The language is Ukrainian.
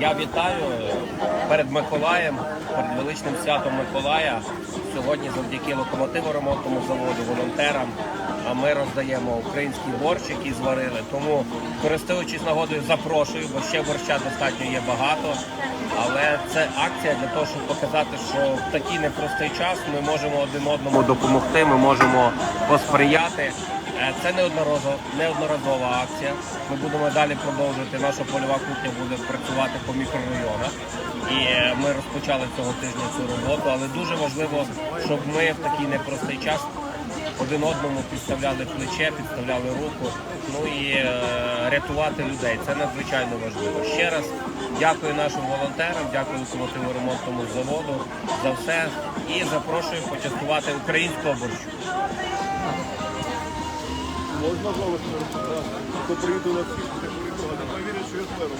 Я вітаю перед Миколаєм, перед величним святом Миколая. Сьогодні завдяки локомотиву ремонтному заводу, волонтерам. Ми роздаємо український борщ, який зварили. Тому, користуючись нагодою, запрошую, бо ще борща достатньо є багато. Але це акція для того, щоб показати, що в такий непростий час ми можемо один одному допомогти, ми можемо посприяти. Е, Це неодноразова, акція. Ми будемо далі продовжувати. Наша польова кухня буде працювати по мікрорайонах. І е, ми розпочали цього тижня цю роботу. Але дуже важливо, щоб ми в такий непростий час один одному підставляли плече, підставляли руку. Ну і е, рятувати людей. Це надзвичайно важливо. Ще раз дякую нашим волонтерам, дякую локомотиву ремонтному заводу за все. І запрошую почастувати українського борщу. Можна знову, хто приїду на світ, не повірять, що я сперу.